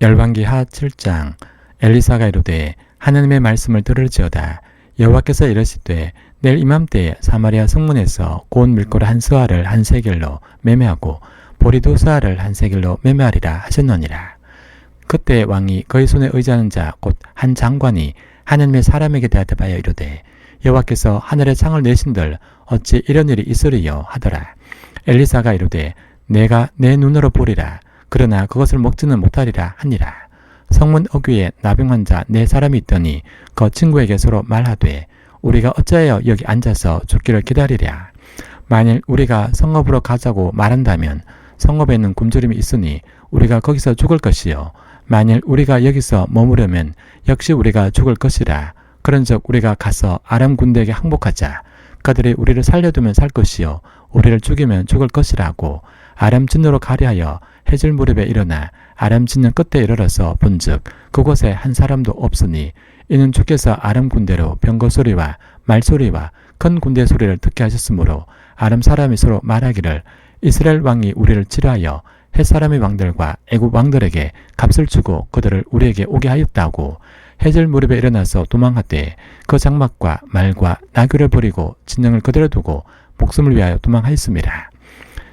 열왕기하 7장 엘리사가 이르되 하나님의 말씀을 들을지어다. 여호와께서 이르시되 내일 이맘때에 사마리아 성문에서 고운 밀가루 한 스아를 한 세겔로 매매하고 보리도 스아를 한 세겔로 매매하리라 하셨느니라. 그때 왕이 그의 손에 의지하는 자 곧 한 장관이 하나님의 사람에게 대답하여 이르되 여호와께서 하늘의 창을 내신들 어찌 이런 일이 있으리요 하더라. 엘리사가 이르되 내가 내 눈으로 보리라 그러나 그것을 먹지는 못하리라 하니라. 성문 어귀에 나병 환자 네 사람이 있더니 그 친구에게 서로 말하되 우리가 어찌하여 여기 앉아서 죽기를 기다리랴. 만일 우리가 성읍으로 가자고 말한다면 성읍에는 굶주림이 있으니 우리가 거기서 죽을 것이요. 만일 우리가 여기서 머무르면 역시 우리가 죽을 것이라. 그런즉 우리가 가서 아람 군대에게 항복하자. 그들이 우리를 살려두면 살 것이요. 우리를 죽이면 죽을 것이라고 아람 진으로 가리하여 해질 무렵에 일어나 아람 진영 끝에 이르러서 본즉 그곳에 한 사람도 없으니 이는 주께서 아람 군대로 병거 소리와 말 소리와 큰 군대 소리를 듣게 하셨으므로 아람 사람이 서로 말하기를 이스라엘 왕이 우리를 치료하여 햇 사람의 왕들과 애굽 왕들에게 값을 주고 그들을 우리에게 오게 하였다고 해질 무렵에 일어나서 도망하되 그 장막과 말과 나귀를 버리고 진영을 그대로 두고 목숨을 위하여 도망하였습니다.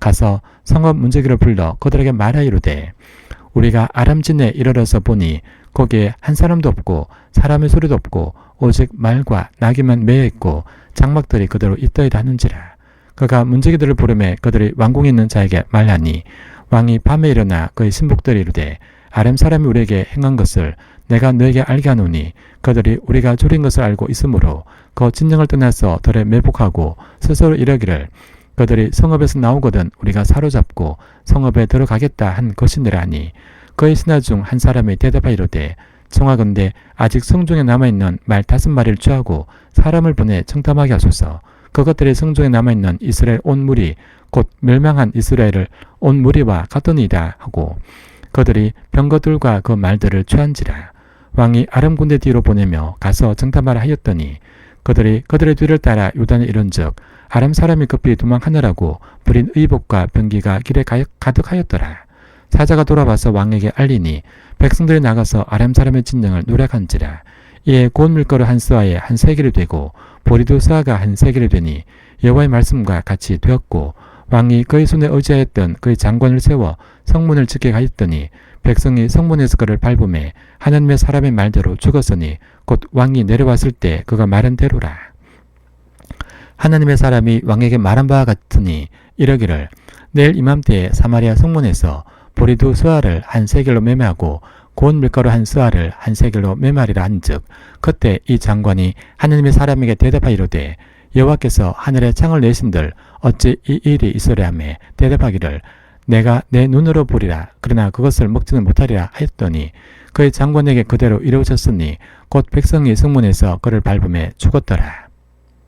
가서 성읍 문제기를 불러 그들에게 말하 이르되 우리가 아람진에 이르러서 보니 거기에 한 사람도 없고 사람의 소리도 없고 오직 말과 나귀만 매여 있고 장막들이 그대로 있더이다 하는지라. 그가 문제기들을 부르매 그들이 왕궁에 있는 자에게 말하니 왕이 밤에 일어나 그의 신복들이 이르되 아람 사람이 우리에게 행한 것을 내가 너에게 알게 하노니 그들이 우리가 졸인 것을 알고 있으므로 그 진정을 떠나서 덜에 매복하고 스스로 이러기를 그들이 성읍에서 나오거든 우리가 사로잡고 성읍에 들어가겠다 한 것이니라 하니. 그의 신하 중 한 사람이 대답하 이르되 청하건대 아직 성중에 남아있는 말 다섯 마리를 취하고 사람을 보내 청탐하게 하소서. 그것들이 성중에 남아있는 이스라엘 온 무리 곧 멸망한 이스라엘을 온 무리와 같으니이다 하고 그들이 병거들과 그 말들을 취한지라. 왕이 아람 군대 뒤로 보내며 가서 정탐하라 하였더니 그들이 그들의 뒤를 따라 요단에 이른즉 아람 사람이 급히 도망하느라고 부린 의복과 병기가 길에 가득하였더라. 사자가 돌아와서 왕에게 알리니 백성들이 나가서 아람 사람의 진영을 노력한지라. 이에 고운 밀가루 한 스아에 한 세겔이 되고 보리도 스아가 한 세겔이 되니 여호와의 말씀과 같이 되었고 왕이 그의 손에 의지하였던 그의 장관을 세워 성문을 지게 하였더니 백성이 성문에서 그를 밟음에 하나님의 사람의 말대로 죽었으니 곧 왕이 내려왔을 때 그가 말한 대로라. 하나님의 사람이 왕에게 말한 바와 같으니 이러기를 내일 이맘때에 사마리아 성문에서 보리도 스아를 한 세겔로 매매하고 고운 밀가루 한 스아를 한 세겔로 매매하리라 한즉 그때 이 장관이 하나님의 사람에게 대답하 이르되 여호와께서 하늘에 창을 내신들 어찌 이 일이 있으려 하매 대답하기를 내가 내 눈으로 보리라 그러나 그것을 먹지는 못하리라 하였더니 그의 장관에게 그대로 이루어졌으니 곧 백성이 성문에서 그를 밟음에 죽었더라.